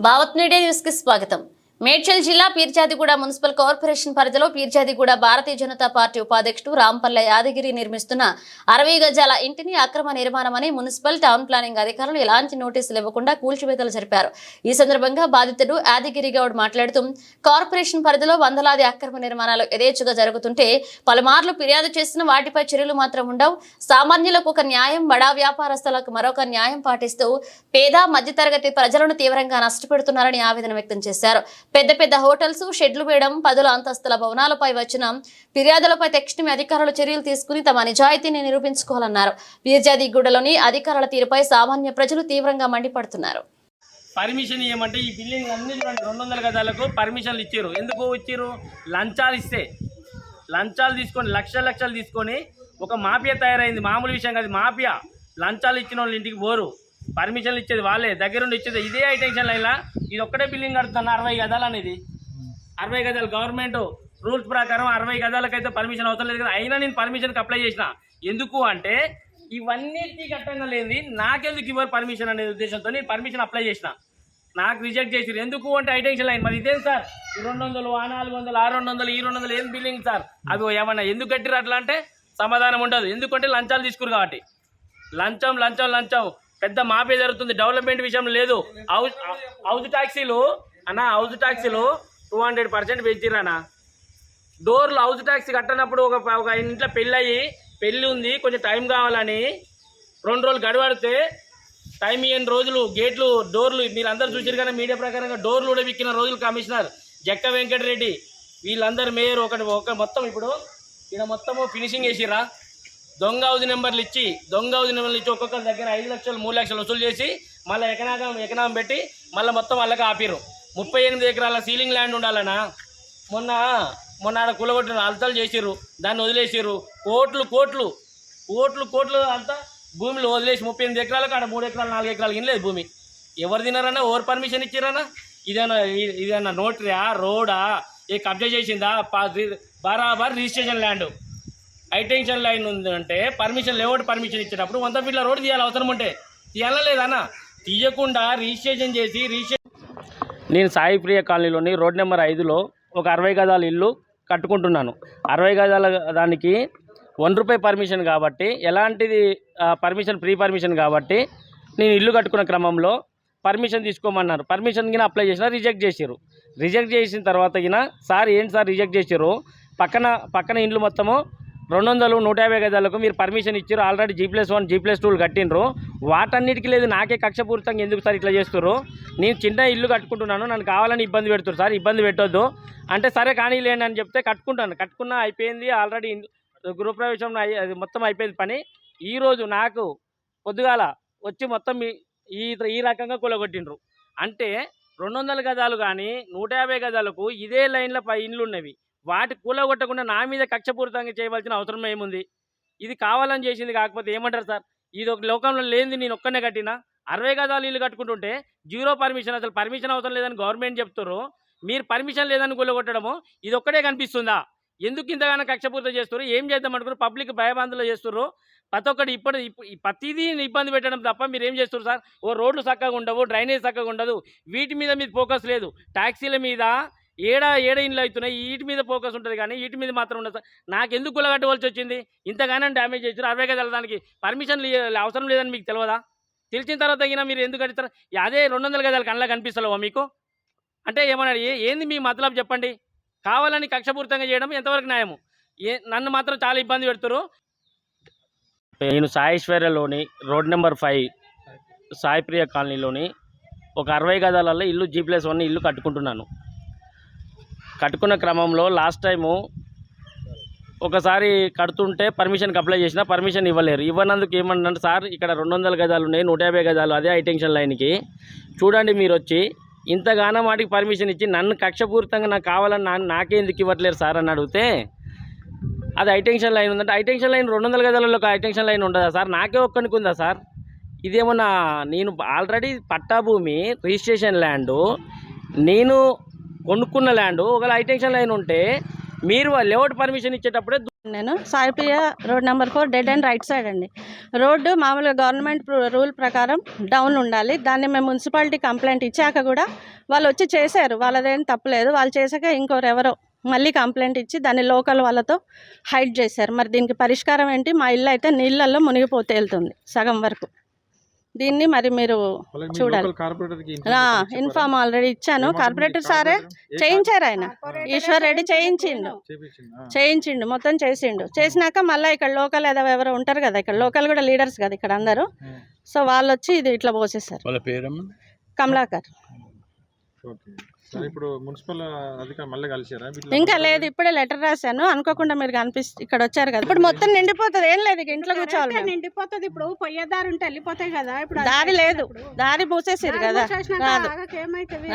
Bhavat media న్యూస్కి స్వాగతం. మేడ్చల్ జిల్లా పీర్జాదిగూడ మున్సిపల్ కార్పొరేషన్ పరిధిలో పీర్జాదిగూడ భారతీయ జనతా పార్టీ ఉపాధ్యక్షుడు రాంపల్ల యాదగిరి నిర్మిస్తున్న అరవై గజాల ఇంటిని అక్రమ నిర్మాణమని మున్సిపల్ టౌన్ ప్లానింగ్ అధికారులు ఎలాంటి నోటీసులు ఇవ్వకుండా కూల్చివేతలు జరిపారు. ఈ సందర్భంగా బాధితుడు యాదగిరి గౌడ్ మాట్లాడుతూ కార్పొరేషన్ పరిధిలో వందలాది అక్రమ నిర్మాణాలు యథేచ్ఛగా జరుగుతుంటే పలుమార్లు ఫిర్యాదు చేసిన వాటిపై చర్యలు మాత్రం ఉండవు. సామాన్యులకు ఒక న్యాయం బడా వ్యాపారస్తులకు మరొక న్యాయం పాటిస్తూ పేద మధ్యతరగతి ప్రజలను తీవ్రంగా నష్టపెడుతున్నారని ఆవేదన వ్యక్తం చేశారు. పెద్ద పెద్ద హోటల్స్ షెడ్లు వేయడం పదుల అంతస్తుల భవనాలపై వచ్చిన ఫిర్యాదులపై తక్షణమే అధికారులు చర్యలు తీసుకుని తమ నిజాయితీని నిరూపించుకోవాలన్నారు. పీర్జాదిగూడలోని అధికారుల తీరుపై సామాన్య ప్రజలు తీవ్రంగా మండిపడుతున్నారు. పర్మిషన్ ఇవ్వమంటే ఈ బిల్డింగ్ అన్ని చూడండి రెండు వందల గదాలకు పర్మిషన్లు ఇచ్చారు. ఎందుకు ఇచ్చారు? లంచాలు ఇస్తే. లంచాలు తీసుకొని లక్ష లక్షలు తీసుకొని ఒక మాఫియా తయారైంది. మామూలు విషయం కాదు మాఫియా. లంచాలు ఇచ్చిన వాళ్ళు ఇంటికి పోరు. పర్మిషన్లు ఇచ్చేది వాళ్ళే. దగ్గరుండి ఇచ్చేది. ఇదే హైటెన్షన్ లైన్లా ఇది ఒక్కటే బిల్డింగ్ కడుతున్నా అరవై గదాలు అనేది. అరవై గదాలు. గవర్నమెంట్ రూల్స్ ప్రకారం అరవై గదాలకైతే పర్మిషన్ అవసరం లేదు కదా. అయినా నేను పర్మిషన్కి అప్లై చేసిన. ఎందుకు అంటే ఇవన్నీ కట్టంగా లేని నాకెందుకు ఇవ్వరు పర్మిషన్ అనే ఉద్దేశంతో నేను పర్మిషన్ అప్లై చేసిన. నాకు రిజెక్ట్ చేసిరు ఎందుకు అంటే హైటెన్షన్ లైన్ మరి ఇదేం సార్? రెండు వందలు ఆ నాలుగు వందలు ఆ రెండు వందలు ఈ రెండు వందలు ఏం బిల్డింగ్ సార్? అవి ఏమన్నా ఎందుకు కట్టిరు అట్లా అంటే సమాధానం ఉండదు. ఎందుకంటే లంచాలు తీసుకురు కాబట్టి. లంచం లంచం లంచం. పెద్ద మాఫీ జరుగుతుంది. డెవలప్మెంట్ విషయం లేదు. హౌస్ హౌస్ ట్యాక్సీలు అన్న హౌస్ ట్యాక్సీలు టూ హండ్రెడ్ పర్సెంట్ పెంచిరానా డోర్లు హౌస్ ట్యాక్సీ కట్టనప్పుడు ఒక ఒక ఇంట్లో పెళ్ళి అయ్యి పెళ్ళి ఉంది కొంచెం టైం కావాలని రెండు రోజులు గడవడితే టైం ఇయ్యని రోజులు గేట్లు డోర్లు మీరు అందరు చూసారు కానీ మీడియా ప్రకారంగా డోర్లు కూడా విక్కిన రోజులు కమిషనర్ జక్క వెంకటరెడ్డి. వీళ్ళందరు మేయర్ ఒకటి ఒక మొత్తం ఇప్పుడు ఈయన మొత్తము ఫినిషింగ్ వేసిరా దొంగ హౌస్ నెంబర్లు ఇచ్చి దొంగ హౌస్ నెంబర్లు ఇచ్చి ఒక్కొక్కరి దగ్గర ఐదు లక్షలు మూడు లక్షలు వసూలు చేసి మళ్ళీ ఎకనాగం ఎకనామం పెట్టి మళ్ళీ మొత్తం వాళ్ళకి ఆపిరు ముప్పై ఎనిమిది ఎకరాల సీలింగ్ ల్యాండ్ ఉండాలనా? మొన్న మొన్న ఆడ కూలగొట్టిన అల్తలు చేసిర్రు దాన్ని వదిలేసిర్రు. కోట్లు కోట్లు కోట్లు కోట్లు అంతా భూమిలో వదిలేసి ముప్పై ఎనిమిది ఎకరాలకు ఆడ మూడు ఎకరాలు నాలుగు ఎకరాలు ఇనలేదు భూమి. ఎవరు తినారన్నా ఎవరు పర్మిషన్ ఇచ్చారన్నా ఇదేనా ఇదేనా నోటరీయా రోడా? ఏ కబ్జా చేసిందా? పా- బరాబర్ రిజిస్ట్రేషన్ ల్యాండ్. హైటెన్షన్ లైన్ ఉంది అంటే పర్మిషన్ లేఅవుట్ పర్మిషన్ ఇచ్చేటప్పుడు వంద ఫీట్ల రోడ్ తీయాలి అవసరం ఉంటే. తీయాలా లేదన్నా తీయకుండా రిజిస్ట్రేషన్ చేసి రిజిస్ట్రేషన్ నేను సాయి ప్రియ కాలనీలోని రోడ్ నెంబర్ ఐదులో ఒక అరవై గదాల ఇల్లు కట్టుకుంటున్నాను. అరవై గదాల దానికి వన్ రూపాయి పర్మిషన్ కాబట్టి ఎలాంటిది పర్మిషన్ ప్రీ పర్మిషన్ కాబట్టి నేను ఇల్లు కట్టుకున్న క్రమంలో పర్మిషన్ తీసుకోమన్నారు. పర్మిషన్ కింద అప్లై చేసిన రిజెక్ట్ చేసారు రిజెక్ట్ చేసిన తర్వాత కింద సార్ ఏంటి సార్ రిజెక్ట్ చేసారు పక్కన పక్కన ఇండ్లు మొత్తము రెండు వందలు నూట యాభై గదులకు మీరు పర్మిషన్ ఇచ్చారు already G plus one G plus tool కట్టిండ్రు. వాటన్నిటికీ లేదు నాకే కక్షపూరితంగా ఎందుకు సార్ ఇట్లా చేస్తారు నేను చిన్న ఇల్లు కట్టుకుంటున్నాను నన్ను కావాలని ఇబ్బంది పెడుతున్నారు సార్ ఇబ్బంది పెట్టొద్దు. అంటే సరే కానీ లేండి అని చెప్తే కట్టుకుంటాను. కట్టుకున్నా అయిపోయింది ఆల్రెడీ గృహప్రవేశం అది మొత్తం అయిపోయింది పని. ఈరోజు నాకు పొద్దుగాల వచ్చి మొత్తం ఈ- ఈ ఈ రకంగా కూలగొట్టిండ్రు. అంటే రెండు వందల గజాలు కానీ నూట యాభై గజాలకు ఇదే లైన్ల పై ఇండ్లు ఉన్నవి వాటి కూలగొట్టకుండా నా మీద కక్షపూరితంగా చేయవలసిన అవసరం ఏముంది? ఇది కావాలని చేసింది కాకపోతే ఏమంటారు సార్? ఇది ఒక లోకంలో లేనిది నేను ఒక్కనే కట్టినా? అరవై గజాలు ఇల్లు కట్టుకుంటుంటే జీరో పర్మిషన్ అసలు పర్మిషన్ అవసరం లేదని గవర్నమెంట్ చెప్తారు మీరు పర్మిషన్ లేదని కూలగొట్టడము ఇది ఒక్కటే కనిపిస్తుందా? ఎందుకు ఇంతగానో కక్షపూరిత చేస్తారు ఏం చేద్దాం అనుకున్నారు? పబ్లిక్ భయబాంధులు చేస్తారు ప్రతి ఒక్కటి ఇప్పుడు ప్రతిదీ ఇబ్బంది పెట్టడం తప్ప మీరు ఏం చేస్తారు సార్? ఓ రోడ్లు చక్కగా ఉండవు డ్రైనేజ్ చక్కగా ఉండదు. వీటి మీద మీద ఫోకస్ లేదు. ట్యాక్సీల మీద ఏడ ఏడ ఇండ్లు అవుతున్నాయి? వీటి మీద ఫోకస్ ఉంటుంది కానీ వీటి మీద మాత్రం ఉండదు. నాకు ఎందుకు కులగట్టవలసి వచ్చింది? ఇంతగానే డ్యామేజ్ చేశారు అరవై గదాల దానికి పర్మిషన్ అవసరం లేదని మీకు తెలియదా తెలిసిన తర్వాత తగిన మీరు ఎందుకు కడతారు అదే రెండు వందల గదాలు కళ్ళ కనిపిస్తలేవా మీకు? అంటే ఏమన్నా ఏంది మీ మతలబ్ చెప్పండి? కావాలని కక్షపూరితంగా చేయడం ఎంతవరకు న్యాయము? ఏ నన్ను మాత్రం చాలా ఇబ్బంది పెడుతురు నేను సాయేశ్వర్యలోని రోడ్ నెంబర్ ఫైవ్ సాయిప్రియ కాలనీలోని ఒక అరవై గదాలలో ఇల్లు జీ ప్లస్ వన్ ఇల్లు కట్టుకుంటున్నాను. కట్టుకున్న క్రమంలో లాస్ట్ టైము ఒకసారి కడుతుంటే పర్మిషన్కి అప్లై చేసిన పర్మిషన్ ఇవ్వలేరు. ఇవ్వనందుకు ఏమన్నా సార్ ఇక్కడ రెండు వందల గజాలు ఉన్నాయి నూట యాభై గజాలు అదే హైటెన్షన్ లైన్కి చూడండి మీరు వచ్చి ఇంతగానో వాటికి పర్మిషన్ ఇచ్చి నన్ను కక్షపూరితంగా నాకు కావాలని నా నాకే ఎందుకు ఇవ్వట్లేరు సార్? అని అడిగితే అది హైటెన్షన్ లైన్ ఉందంటే. హైటెన్షన్ లైన్ రెండు వందల గజాలలో ఒక హైటెన్షన్ లైన్ ఉండదా సార్? నాకే ఒక్కనికి ఉందా సార్? ఇదేమన్నా నేను ఆల్రెడీ పట్టా భూమి రిజిస్ట్రేషన్ ల్యాండు నేను కొనుక్కున్న ల్యాండ్ ఒకవేళ హైటెన్షన్ లైన్ ఉంటే మీరు లేఅవుట్ పర్మిషన్ ఇచ్చేటప్పుడే నేను Saipriya road number four dead and right side అండి. రోడ్డు మామూలుగా గవర్నమెంట్ రూల్ ప్రకారం డౌన్ ఉండాలి. దాన్ని మేము మున్సిపాలిటీ కంప్లైంట్ ఇచ్చాక కూడా వాళ్ళు వచ్చి చేశారు. వాళ్ళదేం తప్పలేదు. వాళ్ళు చేశాక ఇంకోరెవరో మళ్ళీ కంప్లైంట్ ఇచ్చి దాన్ని లోకల్ వాళ్ళతో హైడ్ చేశారు. మరి దీనికి పరిష్కారం ఏంటి? మా ఇల్లు అయితే నీళ్ళల్లో మునిగిపోతే వెళ్తుంది సగం వరకు. దీన్ని మరి మీరు చూడాలి. ఇన్ఫామ్ ఆల్రెడీ ఇచ్చాను. కార్పొరేటర్ సారే చేయించారు ఆయన? ఈశ్వర్ రెడ్డి చేయించిండు. చేయించిండు. మొత్తం చేసిండు. చేసినాక మళ్ళీ ఇక్కడ లోకల్ ఏదో ఎవరో ఉంటారు కదా ఇక్కడ లోకల్ కూడా లీడర్స్ కదా ఇక్కడ అందరూ. సో వాళ్ళు వచ్చి ఇది ఇట్లా పోసేసారు కమలాకర్. ఇప్పుడు మున్సిపల్ అధికారులు మళ్ళీ కలిసారా? వీటిలో ఇంకా లేదు ఇప్పుడే లెటర్ రాశాను. అనుకోకుండా మీరు కనిపిస్తే ఇక్కడ వచ్చారు కదా. ఇప్పుడు మొత్తం నిండిపోతుంది. ఏం లేదు ఇక ఇంట్లో కూర్చోవాలి. నిండిపోతుంది. ఇప్పుడు పోయేదారి ఉంటే వెళ్ళిపోతాయి కదా. ఇప్పుడు దారి లేదు. దారి మూసేసారు కదా. ఏమైతుంది.